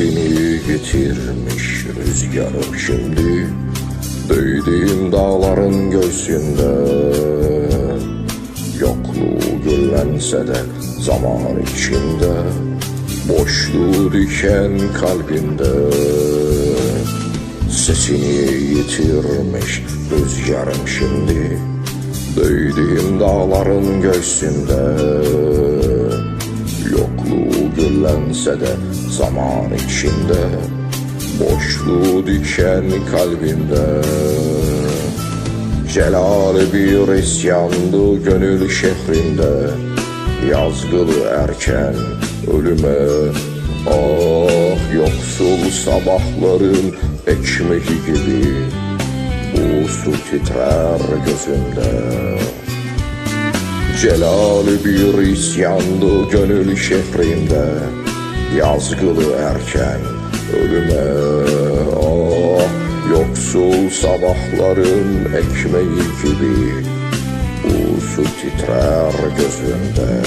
yitirmiş rüzgarım şimdi Değdiğim dağların göğsünde. Yokluğu göllense de zaman içinde Boşluğu diken kalbimde Sesini yitirmiş rüzgarım şimdi Değdiğim dağların göğsünde Göllense de zaman içinde Boşluğu diken kalbimde Celali bir isyandı gönül şehrimde Yazgılı erken ölüme Ah yoksul sabahların ekmeği gibi Bu su titrer gözümde Celali bir isyandı gönül şehrimde Yazgılı erken ölüme Ah yoksul sabahların ekmeği gibi. Bu su titrer gözümde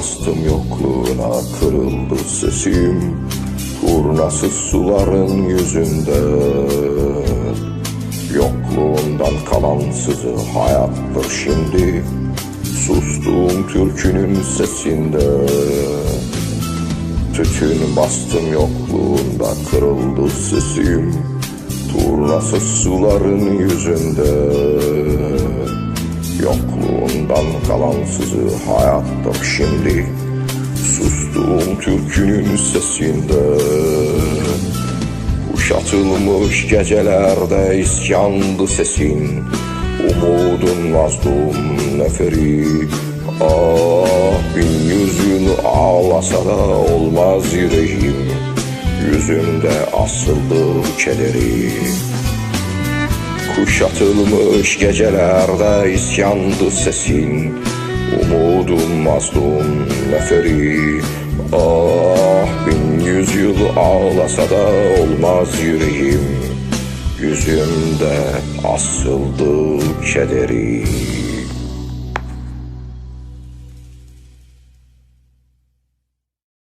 bastım yokluğuna kırıldı sesim Turnasız suların yüzünde. Yokluğundan kalan sızı hayattır şimdi Sustuğum türkünün sesinde. Tütün bastım yokluğunda kırıldı sesim Turnasız suların yüzünde Yokluğundan kalan sızı hayattır şimdi Sustuğum türkünün sesinde Kuşatılmış gecelerde isyandı sesin Umudun mazlum neferi. Ah bin yüzün ağlasa da olmaz yüreğim Yüzümde asıldı kederi Kuşatılmış gecelerde isyandı sesin. Umudum mazlum neferi Ah bin yüzyıl ağlasa da olmaz yüreğim. Yüzümde asıldı kederi